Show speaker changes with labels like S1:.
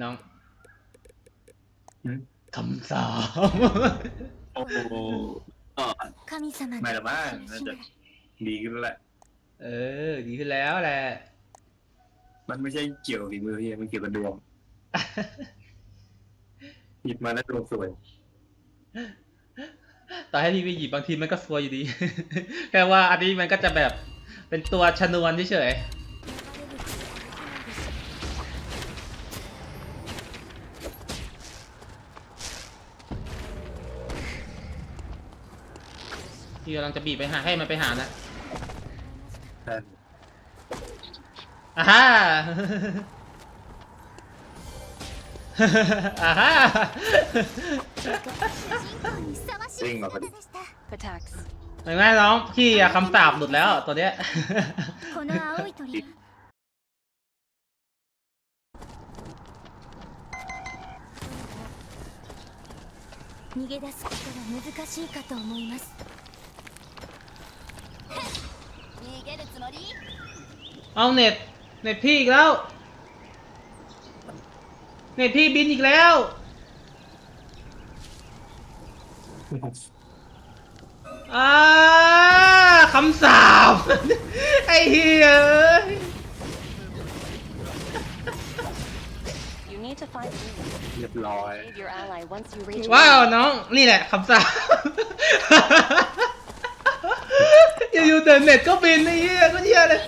S1: น้องคำสาบ
S2: โอ้โห
S3: ก็
S2: ไม่ละมั้งน่าจะดีขึ้นแล้วหละ
S1: เออ ดีขึ้นแล้วแหละ
S2: มันไม่ใช่เกี่ยวกับฝีมือพี่มันเกี่ยวกับดวงหยิบมาแล้วดวงสวย
S1: แต่ให้พี่ไปหยิบบางทีมันก็สวยอยู่ดี แค่ว่าอันนี้มันก็จะแบบเป็นตัวชนวนเฉย พี่กำลังจะบีบไปหาให้มันไปหานะ
S2: ใช่
S1: อ่าฮ่า อ่าฮ่า
S3: 主人公にふさわしい姿でした
S4: Attacks.
S1: เห็นไหมน้องพี่อะคำสาบหลุดแล้วตัวเนี้ย
S3: この青い鳥は逃げ出すことが難しいかと思います 逃げるつもり
S1: เอาเน็ตเน็ตพี่อีกแล้ว เน็ตพี่บินอีกแล้ว อ่าคำสาบ ไอ้เหี้ยเอ้ย
S4: You need to find me.
S2: เรียบร้อย
S4: Save your ally once you reach
S1: ว้าว
S4: me.
S1: น้อง นี่แหละคำสาบ อยู่ๆเ ดินเน็ตก็บินไอ้เหี้ยก็เหี้ยเลย